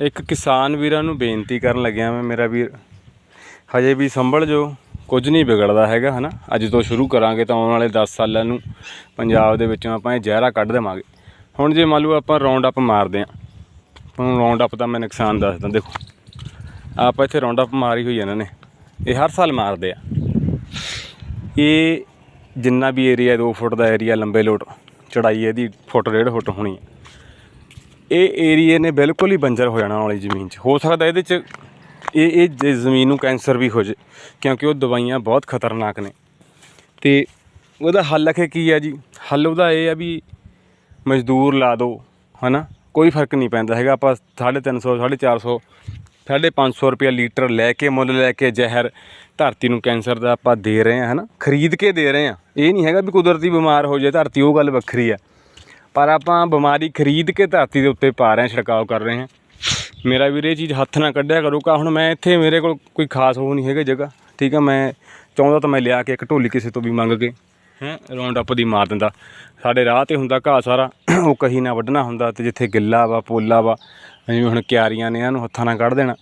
ਇੱਕ ਕਿਸਾਨ ਵੀਰਾਂ ਨੂੰ ਬੇਨਤੀ ਕਰਨ ਲੱਗਿਆ ਮੈਂ, ਮੇਰਾ ਵੀਰ। ਹਜੇ ਵੀ ਸੰਭਲ ਜੋ, ਕੁਝ ਨਹੀਂ ਵਿਗੜਦਾ ਹੈਗਾ, ਹਨਾ? ਅੱਜ ਤੋਂ ਸ਼ੁਰੂ ਕਰਾਂਗੇ ਤਾਂ ਆਉਣ ਵਾਲੇ 10 ਸਾਲਾਂ ਨੂੰ ਪੰਜਾਬ ਦੇ ਵਿੱਚੋਂ ਆਪਾਂ ਇਹ ਜ਼ਹਿਰਾ ਕੱਢ ਦੇਵਾਂਗੇ। ਹੁਣ ਜੇ ਮੰਨ ਲਓ ਆਪਾਂ ਰਾਉਂਡ ਅਪ ਮਾਰਦੇ ਆਂ ਹੁਣ ਰਾਉਂਡ ਅਪ ਦਾ ਮੈਂ ਨੁਕਸਾਨ ਦੱਸਦਾ, ਦੇਖੋ। ਆਪਾਂ ਇੱਥੇ ਰਾਉਂਡ ਅਪ ਮਾਰੀ ਹੋਈ ਇਹਨਾਂ ਨੇ। ਇਹ ਹਰ ਸਾਲ ਮਾਰਦੇ ਆ। ਇਹ ਜਿੰਨਾ ਵੀ ਏਰੀਆ 2 ਫੁੱਟ ਦਾ ਏਰੀਆ ਲੰਬੇ ਲੋਟ ਚੜਾਈ ਇਹਦੀ ਫੁੱਟ ਡੇਢ ਫੁੱਟ ਹੋਣੀ ਹੈ ਇਹ ਏਰੀਏ ਨੇ ਬਿਲਕੁਲ ਹੀ ਬੰਜਰ ਹੋ ਜਾਣਾ ਵਾਲੀ ਜ਼ਮੀਨ 'ਚ। ਹੋ ਸਕਦਾ ਇਹਦੇ 'ਚ ਇਹ ਇਹ ਜੇ ਜ਼ਮੀਨ ਨੂੰ ਕੈਂਸਰ ਵੀ ਹੋ ਜੇ, ਕਿਉਂਕਿ ਉਹ ਦਵਾਈਆਂ ਬਹੁਤ ਖਤਰਨਾਕ ਨੇ। ਤੇ ਉਹਦਾ ਹੱਲ ਅਖੇ ਕੀ ਹੈ ਜੀ? ਹੱਲ ਉਹਦਾ ਇਹ ਆ ਵੀ ਮਜ਼ਦੂਰ ਲਾ ਦਿਓ ਹਨਾ? ਕੋਈ ਫ਼ਰਕ ਨਹੀਂ ਪੈਂਦਾ ਹੈਗਾ। ਆਪਾਂ 350 450 550 ਰੁਪਏ ਲੀਟਰ ਲੈ ਕੇ, ਮੁੱਲ ਲੈ ਕੇ ਜ਼ਹਿਰ ਧਰਤੀ ਨੂੰ ਕੈਂਸਰ ਦਾ ਆਪਾਂ ਦੇ ਰਹੇ ਹਾਂ, ਹਨਾ? ਖਰੀਦ ਕੇ ਦੇ ਰਹੇ ਹਾਂ। ਇਹ ਨਹੀਂ ਹੈਗਾ ਵੀ ਕੁਦਰਤੀ ਬਿਮਾਰ ਹੋ ਜਾਏ, ਧਰਤੀ ਉਹ ਗੱਲ ਵੱਖਰੀ ਹੈ ਪਰ ਆਪਾਂ ਬਿਮਾਰੀ ਖਰੀਦ ਕੇ ਧਰਤੀ ਦੇ ਉੱਤੇ ਪਾ ਰਹੇ ਹਾਂ ਛਿੜਕਾਅ ਕਰ ਰਹੇ ਹਾਂ। ਮੇਰਾ ਵੀਰ ਇਹ ਚੀਜ਼ ਹੱਥ ਨਾਲ ਕੱਢਿਆ ਕਰੋ ਕਾ, ਹੁਣ ਮੈਂ ਇੱਥੇ ਮੇਰੇ ਕੋਲ ਕੋਈ ਖਾਸ ਉਹ ਨਹੀਂ ਹੈਗਾ ਜਗ੍ਹਾ। ਠੀਕ ਆ, ਮੈਂ ਚਾਹੁੰਦਾ ਤਾਂ ਮੈਂ ਲਿਆ ਕੇ ਇੱਕ ਢੋਲੀ ਕਿਸੇ ਤੋਂ ਵੀ ਮੰਗ ਕੇ, ਹੈ ਰਾਉਂਡ ਅਪ ਦੀ ਮਾਰ ਦਿੰਦਾ। ਸਾਡੇ ਰਾਹ ਤੇ ਹੁੰਦਾ ਘਾਹ ਸਾਰਾ, ਉਹ ਕਹੀ ਨਾ ਵੱਢਣਾ ਹੁੰਦਾ ਤੇ ਜਿੱਥੇ ਗਿੱਲਾ ਵਾ, ਪੋਲਾ ਵਾ ਜਿਵੇਂ ਹੁਣ ਕਿਆਰੀਆਂ ਨੇ ਇਹਨਾਂ ਨੂੰ ਹੱਥਾਂ ਨਾਲ ਕੱਢ ਦੇਣਾ।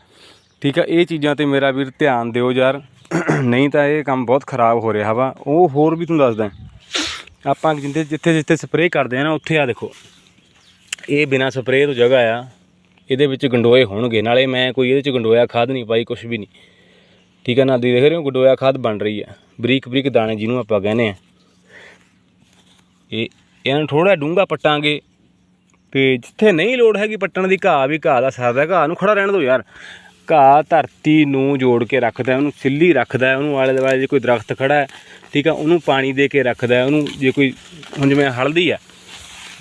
ਠੀਕ ਆ, ਇਹ ਚੀਜ਼ਾਂ ਤੇ ਮੇਰਾ ਵੀਰ ਧਿਆਨ ਦਿਓ ਯਾਰ। ਨਹੀਂ ਤਾਂ ਇਹ ਕੰਮ ਬਹੁਤ ਖਰਾਬ ਹੋ ਰਿਹਾ ਵਾ। ਉਹ ਹੋਰ ਵੀ ਤੁਹਾਨੂੰ ਦੱਸਦਾ। ਆਪਾਂ ਜਿੰਦੇ ਜਿੱਥੇ ਜਿੱਥੇ ਸਪਰੇਅ ਕਰਦੇ ਆ ਨਾ, ਉੱਥੇ ਆ ਦੇਖੋ। ਇਹ ਬਿਨਾ ਸਪਰੇਅ ਤੋਂ ਜਗ੍ਹਾ ਆ। ਇਹਦੇ ਵਿੱਚ ਗੰਡੋਏ ਹੋਣਗੇ। ਨਾਲੇ ਮੈਂ ਕੋਈ ਇਹਦੇ ਚ ਗੰਡੋਇਆ ਖਾਦ ਨਹੀਂ ਪਾਈ ਕੁਝ ਵੀ ਨਹੀਂ। ਠੀਕ ਹੈ ਨਾ ਦੀ ਦੇਖ ਰਹੇ ਹੋ, ਗੰਡੋਇਆ ਖਾਦ ਬਣ ਰਹੀ ਹੈ ਬਰੀਕ ਬਰੀਕ ਦਾਣੇ ਜਿਹਨੂੰ ਆਪਾਂ ਕਹਿੰਦੇ ਆ। ਇਹ, ਇਹਨਾਂ ਨੂੰ ਥੋੜਾ ਡੂੰਘਾ ਪੱਟਾਂਗੇ। ਤੇ ਜਿੱਥੇ ਨਹੀਂ ਲੋੜ ਹੈਗੀ ਪੱਟਣ ਦੀ, ਘਾਹ ਵੀ ਘਾਹ ਦਾ ਸਰਦਾ ਘਾਹ ਨੂੰ ਖੜਾ ਰਹਿਣ ਦਿਓ ਯਾਰ। ਘਾਹ ਧਰਤੀ ਨੂੰ ਜੋੜ ਕੇ ਰੱਖਦਾ ਉਹਨੂੰ ਸਿੱਲੀ ਰੱਖਦਾ ਉਹਨੂੰ ਆਲੇ ਦੁਆਲੇ ਜੇ ਕੋਈ ਦਰਖਤ ਖੜਾ ਹੈ, ਠੀਕ ਆ ਉਹਨੂੰ ਪਾਣੀ ਦੇ ਕੇ ਰੱਖਦਾ ਉਹਨੂੰ ਜੇ ਕੋਈ, ਹੁਣ ਜਿਵੇਂ ਹਲਦੀ ਆ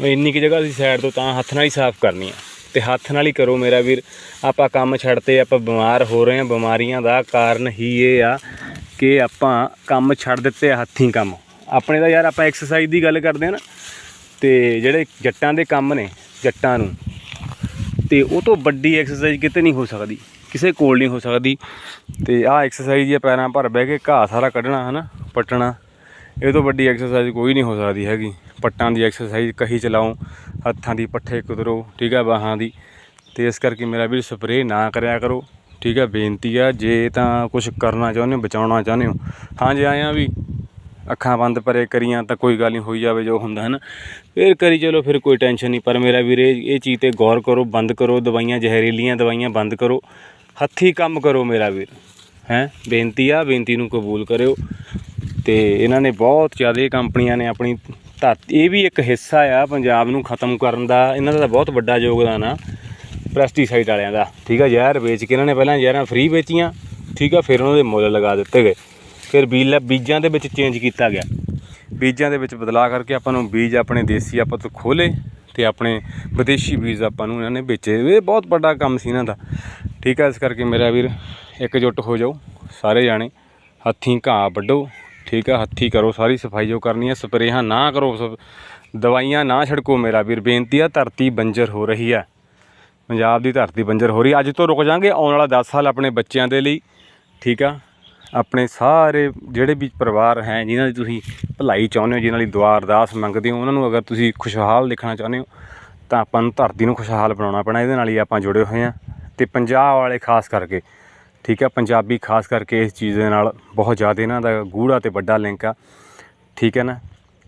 ਮੈਂ ਇੰਨੀ ਕਿ ਜਗ੍ਹਾ ਦੀ ਸਾਈਡ ਤੋਂ ਤਾਂ ਹੱਥ ਨਾਲ ਹੀ ਸਾਫ਼ ਕਰਨੀ ਆ ਤੇ ਹੱਥ ਨਾਲ ਹੀ ਕਰੋ ਮੇਰਾ ਵੀਰ, ਆਪਾਂ ਕੰਮ ਛੱਡਤੇ, ਆਪਾਂ ਬਿਮਾਰ ਹੋ ਰਹੇ ਹਾਂ, ਬਿਮਾਰੀਆਂ ਦਾ ਕਾਰਨ ਹੀ ਇਹ ਆ ਕਿ ਆਪਾਂ ਕੰਮ ਛੱਡ ਦਿੱਤੇ ਹੱਥੀਂ ਕੰਮ। ਆਪਣੇ ਦਾ ਯਾਰ ਆਪਾਂ ਐਕਸਰਸਾਈਜ਼ ਦੀ ਗੱਲ ਕਰਦੇ ਆ ਨਾ, ਤੇ ਜਿਹੜੇ ਜੱਟਾਂ ਦੇ ਕੰਮ ਨੇ, ਜੱਟਾਂ ਨੂੰ, ਤੇ ਉਹ ਤੋਂ ਵੱਡੀ ਐਕਸਰਸਾਈਜ਼ ਕਿਤੇ ਨਹੀਂ ਹੋ ਸਕਦੀ। ਕਿਸੇ ਕੋਲ ਨਹੀਂ ਹੋ ਸਕਦੀ। ਤੇ ਆਹ ਐਕਸਰਸਾਈਜ਼ ਹੀ ਪੈਰਾਂ ਭਰ ਬਹਿ ਕੇ ਘਾਹ ਸਾਰਾ ਕੱਢਣਾ, ਹਨਾ, ਪੱਟਣਾ। ਇਹ ਤੋਂ ਵੱਡੀ ਐਕਸਰਸਾਈਜ਼ ਕੋਈ ਨਹੀਂ ਹੋ ਸਕਦੀ ਹੈਗੀ। ਪੱਟਾਂ ਦੀ ਐਕਸਰਸਾਈਜ਼ ਕਹੀ ਚਲਾਓ, ਹੱਥਾਂ ਦੀ ਪੱਠੇ ਕੁਦਰੋ, ਠੀਕ ਹੈ ਬਾਹਾਂ ਦੀ। ਤੇ ਇਸ ਕਰਕੇ ਮੇਰਾ ਵੀ ਸਪਰੇਅ ਨਾ ਕਰਿਆ ਕਰੋ, ਠੀਕ ਆ, ਬੇਨਤੀ ਆ, ਜੇ ਤਾਂ ਕੁਝ ਕਰਨਾ ਚਾਹੁੰਦੇ ਹੋ, ਬਚਾਉਣਾ ਚਾਹੁੰਦੇ ਹੋ। ਹਾਂ, ਜੇ ਆਇਆ ਵੀ ਅੱਖਾਂ ਬੰਦ ਪਰੇ ਕਰੀਆਂ ਤਾਂ ਕੋਈ ਗੱਲ ਨਹੀਂ, ਹੋਈ ਜਾਵੇ, ਜੋ ਹੁੰਦਾ ਹੈ ਨਾ ਫਿਰ ਕਰੀ, ਚਲੋ, ਫਿਰ ਕੋਈ ਟੈਨਸ਼ਨ ਨਹੀਂ, ਪਰ ਮੇਰਾ ਵੀਰੇ ਇਹ ਚੀਜ਼ ਤੇ ਗੌਰ ਕਰੋ, ਬੰਦ ਕਰੋ, ਦਵਾਈਆਂ, ਜ਼ਹਿਰੀਲੀਆਂ ਦਵਾਈਆਂ ਬੰਦ ਕਰੋ। ਹੱਥੀ ਕੰਮ ਕਰੋ ਮੇਰਾ ਵੀਰ। ਹੈ? ਬੇਨਤੀ ਆ, ਬੇਨਤੀ ਨੂੰ ਕਬੂਲ ਕਰਿਓ। ਤੇ ਇਹਨਾਂ ਨੇ ਬਹੁਤ ਜ਼ਿਆਦਾ ਕੰਪਨੀਆਂ ਨੇ ਆਪਣੀ ਧਰਤੀ ਇਹ ਵੀ ਇੱਕ ਹਿੱਸਾ ਆ ਪੰਜਾਬ ਨੂੰ ਖਤਮ ਕਰਨ ਦਾ। ਇਹਨਾਂ ਦਾ ਤਾਂ ਬਹੁਤ ਵੱਡਾ ਯੋਗਦਾਨ ਆ ਪੈਸਟੀਸਾਈਡ ਵਾਲਿਆਂ ਦਾ। ਠੀਕ ਆ, ਜ਼ਹਿਰ ਵੇਚ ਕੇ ਇਹਨਾਂ ਨੇ ਪਹਿਲਾਂ ਜ਼ਹਿਰਾਂ ਫ੍ਰੀ ਵੇਚੀਆਂ। ਠੀਕ ਆ, ਫਿਰ ਉਹਨਾਂ ਦੇ ਮੁੱਲ ਲਗਾ ਦਿੱਤੇ ਗਏ। ਫਿਰ ਬੀਜ ਬੀਜਾਂ ਦੇ ਵਿੱਚ ਚੇਂਜ ਕੀਤਾ ਗਿਆ। ਬੀਜਾਂ ਦੇ ਵਿੱਚ ਬਦਲਾਅ ਕਰਕੇ ਆਪਾਂ ਨੂੰ ਬੀਜ ਆਪਣੇ ਦੇਸੀ ਆਪਾਂ ਤੋਂ ਖੋਲੇ ਤੇ ਆਪਣੇ ਵਿਦੇਸ਼ੀ ਬੀਜ ਆਪਾਂ ਨੂੰ ਇਹਨਾਂ ਨੇ ਵੇਚੇ। ਇਹ ਬਹੁਤ ਵੱਡਾ ਕੰਮ ਸੀ ਇਹਨਾਂ ਦਾ। ਠੀਕ ਆ, ਇਸ ਕਰਕੇ ਮੇਰਾ ਵੀਰ ਇਕਜੁੱਟ ਹੋ ਜਾਓ, ਸਾਰੇ ਜਾਣੇ। ਹੱਥੀਂ ਘਾਹ ਵੱਢੋ, ਠੀਕ ਆ, ਹੱਥੀਂ ਕਰੋ ਸਾਰੀ ਸਫ਼ਾਈ ਜੋ ਕਰਨੀ ਹੈ ਸਪਰੇਹਾਂ ਨਾ ਕਰੋ ਸ- ਦਵਾਈਆਂ ਨਾ ਛਿੜਕੋ ਮੇਰਾ ਵੀਰ, ਬੇਨਤੀ ਆ, ਧਰਤੀ ਬੰਜਰ ਹੋ ਰਹੀ ਆ। ਪੰਜਾਬ ਦੀ ਧਰਤੀ ਬੰਜਰ ਹੋ ਰਹੀ, ਅੱਜ ਤੋਂ ਰੁਕ ਜਾਾਂਗੇ, ਆਉਣ ਵਾਲਾ 10 ਸਾਲ ਆਪਣੇ ਬੱਚਿਆਂ ਦੇ ਲਈ, ਠੀਕ ਆ। ਆਪਣੇ ਸਾਰੇ ਜਿਹੜੇ ਵੀ ਪਰਿਵਾਰ ਹੈ, ਜਿਨ੍ਹਾਂ ਦੀ ਤੁਸੀਂ ਭਲਾਈ ਚਾਹੁੰਦੇ ਹੋ, ਜਿਨ੍ਹਾਂ ਲਈ ਦੁਆ ਅਰਦਾਸ ਮੰਗਦੇ ਹੋ, ਉਹਨਾਂ ਨੂੰ ਅਗਰ ਤੁਸੀਂ ਖੁਸ਼ਹਾਲ ਦੇਖਣਾ ਚਾਹੁੰਦੇ ਹੋ, ਤਾਂ ਆਪਾਂ ਨੂੰ ਧਰਤੀ ਨੂੰ ਖੁਸ਼ਹਾਲ ਬਣਾਉਣਾ ਪੈਣਾ, ਇਹਦੇ ਨਾਲ ਹੀ ਆਪਾਂ ਜੁੜੇ ਹੋਏ ਹਾਂ। ਤੇ ਪੰਜਾਬ ਵਾਲੇ ਖਾਸ ਕਰਕੇ, ਠੀਕ ਹੈ, ਪੰਜਾਬੀ ਖਾਸ ਕਰਕੇ ਇਸ ਚੀਜ਼ ਦੇ ਨਾਲ ਬਹੁਤ ਜ਼ਿਆਦਾ ਇਹਨਾਂ ਦਾ ਗੂੜਾ ਤੇ ਵੱਡਾ ਲਿੰਕ ਆ, ਠੀਕ ਹੈ ਨਾ?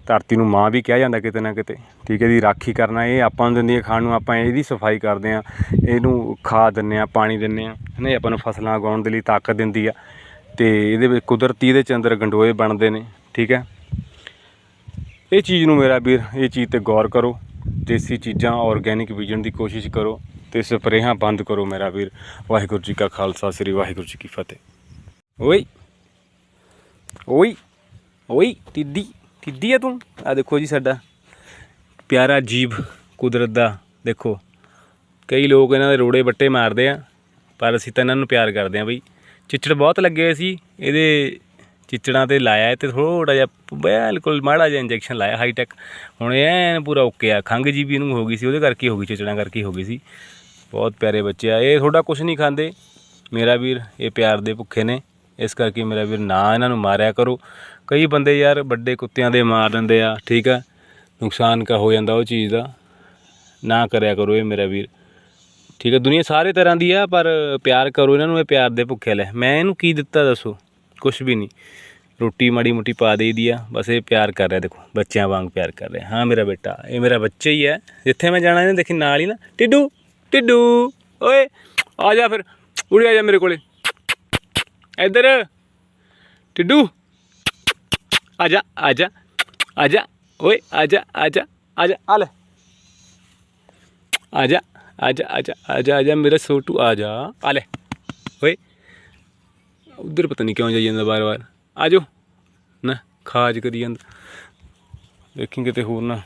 ਧਰਤੀ ਨੂੰ ਮਾਂ ਵੀ ਕਿਹਾ ਜਾਂਦਾ ਕਿਤੇ ਨਾ ਕਿਤੇ, ਠੀਕ ਹੈ ਦੀ ਰਾਖੀ ਕਰਨਾ, ਇਹ ਆਪਾਂ ਨੂੰ ਦਿੰਦੀ ਹੈ ਖਾਣ ਨੂੰ, ਆਪਾਂ ਇਹਦੀ ਸਫ਼ਾਈ ਕਰਦੇ ਆ ਇਹਨੂੰ ਖਾਦ ਦਿੰਦੇ ਆ ਪਾਣੀ ਦਿੰਦੇ ਆ ਹਨੇ ਆਪਾਂ ਨੂੰ ਫਸਲਾਂ ਉਗਾਉਣ ਦੇ ਲਈ ਤਾਕਤ ਦਿੰਦੀ ਆ, ਤੇ ਇਹਦੇ ਵਿੱਚ ਕੁਦਰਤੀ ਇਹਦੇ ਚ ਅੰਦਰ ਗੰਡੋਏ ਬਣਦੇ ਨੇ, ਠੀਕ ਹੈ? ਇਹ ਚੀਜ਼ ਨੂੰ ਮੇਰਾ ਵੀਰ, ਇਹ ਚੀਜ਼ ਤੇ ਗੌਰ ਕਰੋ, ਦੇਸੀ ਚੀਜ਼ਾਂ ਆਰਗੈਨਿਕ ਬੀਜਣ ਦੀ ਕੋਸ਼ਿਸ਼ ਕਰੋ ਤੇ ਸਪਰੇਹਾਂ ਬੰਦ ਕਰੋ ਮੇਰਾ ਵੀਰ। ਵਾਹਿਗੁਰੂ ਜੀ ਕਾ ਖਾਲਸਾ, ਸ੍ਰੀ ਵਾਹਿਗੁਰੂ ਜੀ ਕੀ ਫਤਿਹ। ਓਏ ਓਏ ਓਏ, ਟਿੱਡੀ ਟਿੱਡੀ ਆ ਤੂੰ? ਆ ਦੇਖੋ ਜੀ ਸਾਡਾ ਪਿਆਰਾ ਜੀਵ ਕੁਦਰਤ ਦਾ, ਦੇਖੋ। ਕਈ ਲੋਕ ਇਹਨਾਂ ਦੇ ਰੋੜੇ ਬੱਟੇ ਮਾਰਦੇ ਆ, ਪਰ ਅਸੀਂ ਤਾਂ ਇਹਨਾਂ ਨੂੰ ਪਿਆਰ ਕਰਦੇ ਆ ਬਈ। ਚਿੱਚੜ ਬਹੁਤ ਲੱਗੇ ਹੋਏ ਸੀ, ਇਹਦੇ ਚਿੱਚੜਾਂ ਤੇ ਲਾਇਆ ਤੇ ਥੋੜਾ ਜਿਹਾ ਬਿਲਕੁਲ ਮਾੜਾ ਜਿਹਾ ਇੰਜੈਕਸ਼ਨ ਲਾਇਆ ਹਾਈ ਟੈਕ ਹੁਣ ਇਹ ਐਨ ਪੂਰਾ ਓਕੇ ਆ ਖੰਗ ਜੀ ਵੀ ਇਹਨੂੰ ਹੋ ਗਈ ਸੀ, ਉਹਦੇ ਕਰਕੇ ਹੋ ਗਈ, ਚਿੱਚੜਾਂ ਕਰਕੇ ਹੋ ਗਈ ਸੀ। ਬਹੁਤ ਪਿਆਰੇ ਬੱਚੇ ਆ। ਇਹ ਥੋੜਾ ਕੁਝ ਨਹੀਂ ਖਾਂਦੇ। ਮੇਰਾ ਵੀਰ, ਇਹ ਪਿਆਰ ਦੇ ਭੁੱਖੇ ਨੇ। ਇਸ ਕਰਕੇ ਮੇਰਾ ਵੀਰ ਨਾ ਇਹਨਾਂ ਨੂੰ ਮਾਰਿਆ ਕਰੋ। ਕਈ ਬੰਦੇ ਯਾਰ ਵੱਡੇ ਕੁੱਤਿਆਂ ਦੇ ਮਾਰ ਦਿੰਦੇ ਆ, ਠੀਕ ਆ? ਨੁਕਸਾਨ ਕਾ ਹੋ ਜਾਂਦਾ ਉਹ ਚੀਜ਼ ਦਾ। ਨਾ ਕਰਿਆ ਕਰੋ ਇਹ ਮੇਰਾ ਵੀਰ। ਠੀਕ ਹੈ ਦੁਨੀਆ ਸਾਰੇ ਤਰ੍ਹਾਂ ਦੀ ਆ, ਪਰ ਪਿਆਰ ਕਰੋ ਇਹਨਾਂ ਨੂੰ, ਇਹ ਪਿਆਰ ਦੇ ਭੁੱਖੇ ਲੈ। ਮੈਂ ਇਹਨੂੰ ਕੀ ਦਿੱਤਾ ਦੱਸੋ? ਕੁਝ ਵੀ ਨਹੀਂ। ਰੋਟੀ ਮਾੜੀ ਮੋਟੀ ਪਾ ਦੇਈਦੀ ਆ, ਬਸ ਇਹ ਪਿਆਰ ਕਰ ਰਿਹਾ, ਦੇਖੋ। ਬੱਚਿਆਂ ਵਾਂਗ ਪਿਆਰ ਕਰ ਰਿਹਾ। ਹਾਂ, ਮੇਰਾ ਬੇਟਾ, ਇਹ ਮੇਰਾ ਬੱਚਾ ਹੀ ਹੈ ਜਿੱਥੇ ਮੈਂ ਜਾਣਾ, ਇਹਨੇ ਦੇਖੀ ਨਾਲ ਹੀ ਨਾ। ਟਿੱਡੂ! ਟਿੱਡੂ ਓਏ ਆ ਜਾ ਫਿਰ ਉੜੀ ਆ ਜਾ ਮੇਰੇ ਕੋਲੇ ਇੱਧਰ ਟਿੱਡੂ ਆ ਜਾ ਆ ਜਾ ਆ ਜਾ ਓਏ ਆ ਜਾ ਆ ਜਾ ਆ ਜਾ ਆ ਲੈ ਆ ਜਾ ਆ ਜਾ ਆ ਜਾ ਆ ਜਾ ਆ ਜਾ ਮੇਰਾ ਛੋਟੂ ਆ ਜਾ ਆ ਲੈ ਓਏ ਉਧਰ ਪਤਾ ਨਹੀਂ ਕਿਉਂ ਜਾਈ ਜਾਂਦਾ ਬਾਰ-ਬਾਰ ਆ ਜਾਓ ਨਾ ਖਾਜ ਕਰੀ ਜਾਂਦਾ ਦੇਖੀ ਕਿਤੇ ਹੋਰ ਨਾ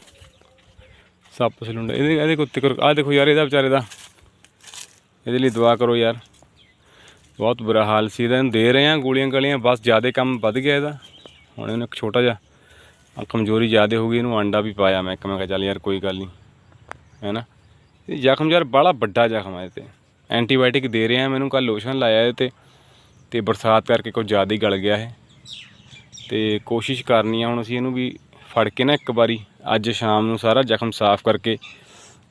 ਸੱਪ ਸਲੁੰਡਾ ਇਹਦੇ ਇਹਦੇ ਕੁੱਤੇ ਕਰ ਆ ਦੇਖੋ ਯਾਰ ਇਹਦਾ ਵਿਚਾਰੇ ਦਾ ਇਹਦੇ ਲਈ ਦੁਆ ਕਰੋ ਯਾਰ। ਬਹੁਤ ਬੁਰਾ ਹਾਲ ਸੀ ਇਹਦਾ। ਇਹਨੂੰ ਦੇ ਰਹੇ ਆ ਗੋਲੀਆਂ ਗਲੀਆਂ, ਬਸ ਜ਼ਿਆਦਾ ਕੰਮ ਵੱਧ ਗਿਆ ਇਹਦਾ। ਹੁਣ ਇਹਨੂੰ ਇੱਕ ਛੋਟਾ ਜਿਹਾ ਕਮਜ਼ੋਰੀ ਜ਼ਿਆਦਾ ਹੋ ਗਈ, ਇਹਨੂੰ ਅੰਡਾ ਵੀ ਪਾਇਆ ਮੈਂ ਇੱਕ। ਮੈਂ ਕਿਹਾ ਚੱਲ ਯਾਰ ਕੋਈ ਗੱਲ ਨਹੀਂ, ਹੈ ਨਾ? ਇਹ ਜ਼ਖਮ ਯਾਰ ਬੜਾ ਵੱਡਾ ਜ਼ਖਮ ਹੈ ਇਹ 'ਤੇ। ਐਂਟੀਬਾਇਓਟਿਕ ਦੇ ਰਹੇ ਆ ਮੈਨੂੰ ਕੱਲ ਲੋਸ਼ਨ ਲਾਇਆ ਇਹ 'ਤੇ, ਤੇ ਬਰਸਾਤ ਕਰਕੇ ਕੁਝ ਜ਼ਿਆਦਾ ਹੀ ਗਲ ਗਿਆ ਇਹ। ਤੇ ਕੋਸ਼ਿਸ਼ ਕਰਨੀ ਆ ਹੁਣ ਅਸੀਂ ਇਹਨੂੰ ਵੀ ਫੜ ਕੇ ਨਾ ਇੱਕ ਵਾਰੀ, ਅੱਜ ਸ਼ਾਮ ਨੂੰ ਸਾਰਾ ਜ਼ਖਮ ਸਾਫ਼ ਕਰਕੇ,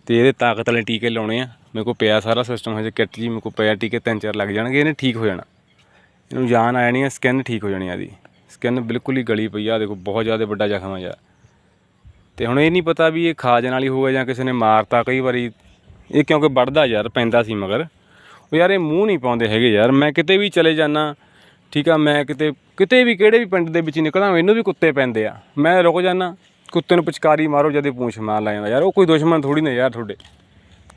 ਤੇ ਇਹਦੇ ਤਾਕਤ ਵਾਲੇ ਟੀਕੇ ਲਾਉਣੇ ਆ। ਮੇਰੇ ਕੋਲ ਪਿਆ ਸਾਰਾ ਸਿਸਟਮ ਹਜੇ ਕਿੱਟ ਜੀ, ਮੇਰੇ ਕੋਲ ਪਿਆ ਟੀਕੇ, ਤਿੰਨ ਚਾਰ ਲੱਗ ਜਾਣਗੇ, ਇਹਨੇ ਠੀਕ ਹੋ ਜਾਣਾ। ਇਹਨੂੰ ਜਾਨ ਆ ਜਾਣੀ ਆ ਸਕਿਨ ਠੀਕ ਹੋ ਜਾਣੀ ਆ ਇਹਦੀ। ਸਕਿਨ ਬਿਲਕੁਲ ਹੀ ਗਲੀ ਪਈ ਆ, ਦੇਖੋ, ਬਹੁਤ ਜ਼ਿਆਦਾ ਵੱਡਾ ਜ਼ਖਮ ਆ ਯਾਰ ਤੇ ਹੁਣ ਇਹ ਨਹੀਂ ਪਤਾ ਵੀ ਇਹ ਖਾਜ ਨਾਲ ਹੀ ਹੋਇਆ ਜਾਂ ਕਿਸੇ ਨੇ ਮਾਰਤਾ ਕਈ ਵਾਰੀ। ਇਹ ਕਿਉਂਕਿ ਵੱਢਦਾ ਯਾਰ, ਪੈਂਦਾ ਸੀ ਮਗਰ। ਉਹ ਯਾਰ, ਇਹ ਮੂੰਹ ਨਹੀਂ ਪਾਉਂਦੇ ਹੈਗੇ ਯਾਰ। ਮੈਂ ਕਿਤੇ ਵੀ ਚਲੇ ਜਾਣਾ ਠੀਕ ਆ, ਮੈਂ ਕਿਤੇ ਕਿਤੇ ਵੀ ਕਿਹੜੇ ਵੀ ਪਿੰਡ ਦੇ ਵਿੱਚ ਨਿਕਲਾਂ, ਇਹਨੂੰ ਵੀ ਕੁੱਤੇ ਪੈਂਦੇ ਆ। ਮੈਂ ਰੁਕ ਜਾਣਾ ਕੁੱਤੇ ਨੂੰ ਪਿਚਕਾਰੀ ਮਾਰੋ, ਜਦੇ ਪੂੰਛ ਮਾਰ ਲਾ ਜਾਂਦਾ। ਯਾਰ, ਉਹ ਕੋਈ ਦੁਸ਼ਮਣ ਥੋੜੀ ਨਾ ਯਾਰ ਤੁਹਾਡੇ।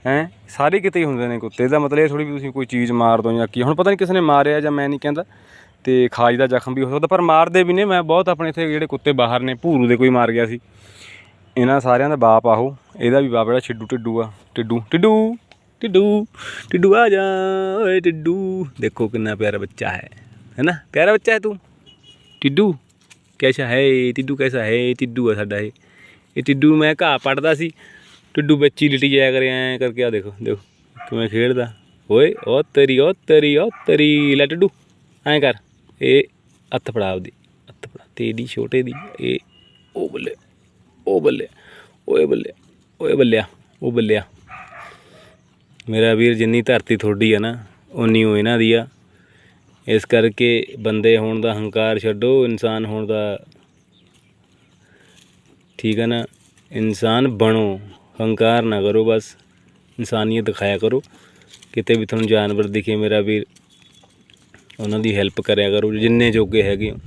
ਹੈਂ? ਸਾਰੇ ਕਿਤੇ ਹੀ ਹੁੰਦੇ ਨੇ ਕੁੱਤੇ। ਦਾ ਮਤਲਬ ਇਹ ਥੋੜੀ ਵੀ ਤੁਸੀਂ ਕੋਈ ਚੀਜ਼ ਮਾਰ ਦੋ ਜਾਂ ਕੀ। ਹੁਣ ਪਤਾ ਨਹੀਂ ਕਿਸ ਨੇ ਮਾਰਿਆ ਜਾਂ ਮੈਂ ਨਹੀਂ ਕਹਿੰਦਾ। ਤੇ ਖਾਜ ਦਾ ਜ਼ਖਮ ਵੀ ਹੋ ਸਕਦਾ, ਪਰ ਮਾਰਦੇ ਵੀ ਨੇ। ਮੈਂ ਬਹੁਤ ਆਪਣੇ ਇੱਥੇ ਜਿਹੜੇ ਕੁੱਤੇ ਬਾਹਰ ਨੇ, ਭੂਰੂ ਦੇ ਕੋਈ ਮਾਰ ਗਿਆ ਸੀ। ਇਹਨਾਂ ਸਾਰਿਆਂ ਦਾ ਬਾਪ ਆਹੋ। ਇਹਦਾ ਵੀ ਬਾਪ ਜਿਹੜਾ ਛਿੱਡੂ ਟਿੱਡੂ ਆ। ਟਿੱਡੂ ਟਿੱਡੂ ਟਿੱਡੂ ਟਿੱਡੂ ਆ ਜਾ, ਓਏ ਟਿੱਡੂ ਦੇਖੋ ਕਿੰਨਾ ਪਿਆਰਾ ਬੱਚਾ ਹੈ। ਹੈ ਨਾ ਪਿਆਰਾ ਬੱਚਾ ਹੈ ਤੂੰ? ਟਿੱਡੂ ਕੈਸਾ ਹੈ? ਟਿੱਡੂ ਕੈਸਾ ਹੈ? ਟਿੱਡੂ ਆ ਸਾਡਾ ਇਹ। ਇਹ ਟਿੱਡੂ ਮੈਂ ਘਾਹ ਪੜਦਾ ਸੀ। ਟਿੱਡੂ ਵਿੱਚ ਹੀ ਲਿਟੀ ਜਾਇਆ ਕਰੇ, ਐਂ ਕਰਕੇ ਆ ਦੇਖੋ ਦੇਖੋ ਕਿਵੇਂ ਖੇਡਦਾ। ਓਏ ਉਹ ਤੇਰੀ ਉਹ ਤੇਰੀ ਉਹ ਤੇਰੀ, ਲੈ ਟਿੱਡੂ, ਐਂ ਕਰ। ਇਹ ਹੱਥ ਫੜਾ ਆਪਦੀ, ਹੱਥ ਫੜਾ, ਤੇਰੀ, ਛੋਟੇ ਦੀ ਇਹ ਉਹ ਬੱਲੇ ਉਹ ਬੱਲੇ, ਓਏ ਬੱਲੇ, ਓਏ ਬੱਲਿਆ ਉਹ ਬੱਲਿਆ। ਮੇਰਾ ਵੀਰ ਜਿੰਨੀ ਧਰਤੀ ਤੁਹਾਡੀ ਆ ਨਾ ਉਨੀ ਉਹ ਇਹਨਾਂ ਦੀ ਆ। ਇਸ ਕਰਕੇ ਬੰਦੇ ਹੋਣ ਦਾ ਹੰਕਾਰ ਛੱਡੋ, ਇਨਸਾਨ ਹੋਣ ਦਾ ਠੀਕ ਹੈ ਨਾ, ਇਨਸਾਨ ਬਣੋ। ਹੰਕਾਰ ਨਾ ਕਰੋ, ਬਸ ਇਨਸਾਨੀਅਤ ਦਿਖਾਇਆ ਕਰੋ। ਕਿਤੇ ਵੀ ਤੁਹਾਨੂੰ ਜਾਨਵਰ ਦਿਖੇ, ਮੇਰਾ ਵੀਰ, ਉਹਨਾਂ ਦੀ ਹੈਲਪ ਕਰਿਆ ਕਰੋ, ਜਿੰਨੇ ਜੋਗੇ ਹੈਗੇ ਹੋ।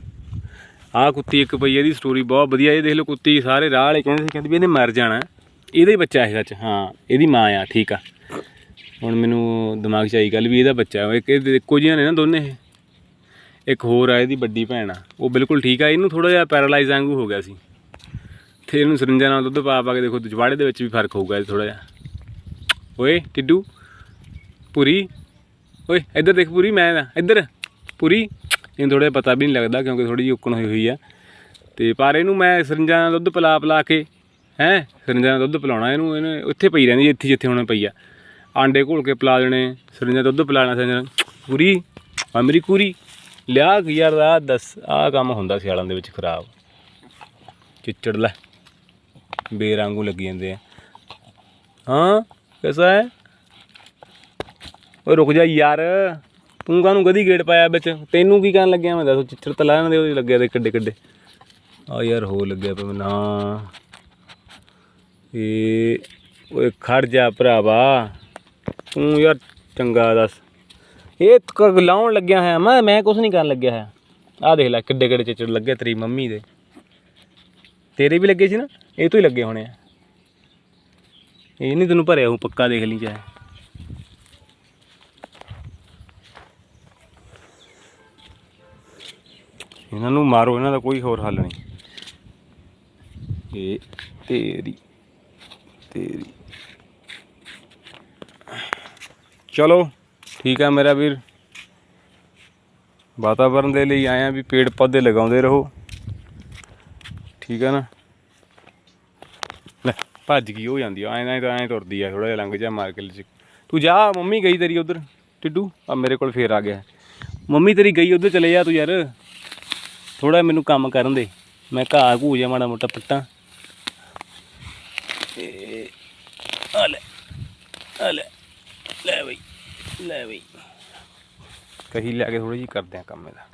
ਆਹ ਕੁੱਤੀ ਇੱਕ ਪਈ ਇਹਦੀ ਸਟੋਰੀ ਬਹੁਤ ਵਧੀਆ ਇਹ ਦੇਖ ਲਓ ਕੁੱਤੀ ਸਾਰੇ ਰਾਹ ਵਾਲੇ ਕਹਿੰਦੇ ਸੀ, ਕਹਿੰਦੇ ਵੀ ਇਹਨੇ ਮਰ ਜਾਣਾ। ਇਹਦਾ ਹੀ ਬੱਚਾ ਹੈਗਾ 'ਚ ਹਾਂ, ਇਹਦੀ ਮਾਂ ਆ, ਠੀਕ ਆ। ਹੁਣ ਮੈਨੂੰ ਦਿਮਾਗ 'ਚ ਆਈ ਗੱਲ ਵੀ ਇਹਦਾ ਬੱਚਾ ਹੈ ਇੱਕ ਇਹਦੇ ਇੱਕੋ ਜਿਹੀਆਂ ਨੇ ਨਾ ਦੋਨੇ ਇਹ। ਇੱਕ ਹੋਰ ਆ, ਇਹਦੀ ਵੱਡੀ ਭੈਣ ਆ, ਉਹ ਬਿਲਕੁਲ ਠੀਕ ਆ, ਇਹਨੂੰ ਥੋੜਾ ਜਿਹਾ ਪੈਰਾਲਾਈਜ਼ ਵਾਂਗੂ ਹੋ ਗਿਆ ਸੀ। ਤੇ ਇਹਨੂੰ ਸਰਿੰਜਾਂ ਨਾਲ ਦੁੱਧ ਪਾ ਪਾ ਕੇ ਦੇਖੋ, ਜਵਾੜੇ ਦੇ ਵਿੱਚ ਵੀ ਫ਼ਰਕ ਹੋਊਗਾ ਥੋੜਾ ਜਿਹਾ। ਓਏ ਟਿੱਡੂ ਪੂਰੀ? ਓਏ, ਇੱਧਰ ਦੇਖ ਪੂਰੀ, ਮੈਂ ਇੱਧਰ। ਪੂਰੀ? ਇਹਨੂੰ ਥੋੜਾ ਪਤਾ ਵੀ ਨਹੀਂ ਲੱਗਦਾ ਕਿਉਂਕਿ ਥੋੜੀ ਜਿਹੀ ਉੱਕਣ ਹੋਈ ਹੋਈ ਆ। ਤੇ ਪਰ ਇਹਨੂੰ ਮੈਂ ਸਰਿੰਜਾਂ ਨਾਲ ਦੁੱਧ ਪਿਲਾ ਪਿਲਾ ਕੇ, ਹੈ, ਸਰਿੰਜਾਂ ਨਾਲ ਦੁੱਧ ਪਿਲਾਉਣਾ ਇਹਨੂੰ, ਇਹਨੇ ਉੱਥੇ ਪਈ ਰਹਿੰਦੀ, ਇੱਥੇ ਜਿੱਥੇ ਹੁਣ ਪਈ ਆ। ਆਂਡੇ ਘੋਲ ਕੇ ਪਿਲਾ ਦੇਣੇ, ਸਰਿੰਜਾਂ ਦੁੱਧ ਪਿਲਾਣਾ ਸਰਿੰਜਾਂ ਪੂਰੀ? ਆ ਮੇਰੀ ਪੂਰੀ। ਲਿਆ ਕੀ ਯਾਰ ਆ ਦੱਸ ਆ ਕੰਮ ਹੁੰਦਾ ਸਿਆਲਾਂ ਦੇ ਵਿੱਚ ਖਰਾਬ। ਚਿੱਚੜ ਲੈ। ਬੇਰੰਗੂ ਲੱਗੀ ਜਾਂਦੇ ਆ। ਹਾਂ ਕਿਹਦਾ ਹੈ? ਓਏ ਰੁਕ ਜਾ ਯਾਰ। ਤੂੰ ਕਾਹਨੂੰ ਗਦੀ ਗੇਟ ਪਾਇਆ ਵਿੱਚ? ਤੈਨੂੰ ਕੀ ਕਰਨ ਲੱਗਿਆ? ਮੈਂ ਦੱਸ ਚਿੱਚੜ ਤਾਂ ਲਾਣ ਦੇ, ਉਹਦੇ ਲੱਗਿਆ ਦੇ ਕਿੱਡੇ ਕਿੱਡੇ। ਆ ਯਾਰ ਹੋ ਲੱਗਿਆ ਪਿਆ ਮੈਨੂੰ। ਇਹ, ਓਏ ਖੜ ਜਾ ਭਰਾਵਾ। ਤੂੰ ਯਾਰ ਚੰਗਾ ਦੱਸ। ਇਹ ਲਾਉਣ ਲੱਗਿਆ ਹੈ ਮੈਂ ਮੈਂ ਕੁਝ ਨਹੀਂ ਕਰਨ ਲੱਗਿਆ ਹੈ ਆਹ ਦੇਖ ਲੈ ਕਿੱਡੇ ਕਿੱਡੇ ਚਿੱਚੜ ਲੱਗੇ ਤੇਰੀ ਮੰਮੀ ਦੇ। ਤੇਰੇ ਵੀ ਲੱਗੇ ਸੀ ਨਾ? ਇਹ ਤੋਂ ਹੀ ਲੱਗੇ ਹੋਣੇ ਆ। ਇਹ ਨਹੀਂ ਤੈਨੂੰ ਭਰਿਆ ਹੂੰ ਪੱਕਾ ਦੇਖ ਲਈ ਚਾਹੇ। ਇਹਨਾਂ ਨੂੰ ਮਾਰੋ, ਇਹਨਾਂ ਦਾ ਕੋਈ ਹੋਰ ਹੱਲ ਨਹੀਂ। ਇਹ ਤੇਰੀ ਤੇਰੀ। ਚਲੋ, ਠੀਕ ਹੈ ਮੇਰਾ ਵੀਰ। ਵਾਤਾਵਰਨ ਦੇ ਲਈ ਆਇਆ ਵੀ ਪੇੜ ਪੌਦੇ ਲਗਾਉਂਦੇ ਰਹੋ। ਠੀਕ ਹੈ ਨਾ? ਭੱਜ ਗਈ, ਹੋ ਜਾਂਦੀ ਆ। ਐਂ ਐਂ ਤਾਂ ਐਂ ਤੁਰਦੀ ਆ ਥੋੜਾ ਜਿਹਾ ਲੰਘ ਜਾ ਮਾਰ ਕੇ ਲੈ ਤੂੰ ਜਾ, ਮੰਮੀ ਗਈ ਤੇਰੀ ਉਧਰ। ਟਿੱਡੂ, ਆ ਮੇਰੇ ਕੋਲ ਫੇਰ ਆ ਗਿਆ। ਮੰਮੀ ਤੇਰੀ ਗਈ ਉਧਰ, ਚਲੇ ਜਾ ਤੂੰ ਯਾਰ। ਥੋੜਾ ਮੈਨੂੰ ਕੰਮ ਕਰਨ ਦੇ। ਮੈਂ ਘਾਹ ਘੂ ਜਾ ਮਾੜਾ ਮੋਟਾ ਪੱਟਾਂ। ਆ ਲੈ ਆ ਲੈ ਲੈ ਬਈ ਲੈ ਬਈ। ਕਹੀ ਲੈ ਕੇ ਥੋੜੀ ਜੀ ਕਰਦੇ ਆ ਕੰਮ ਇਹਦਾ।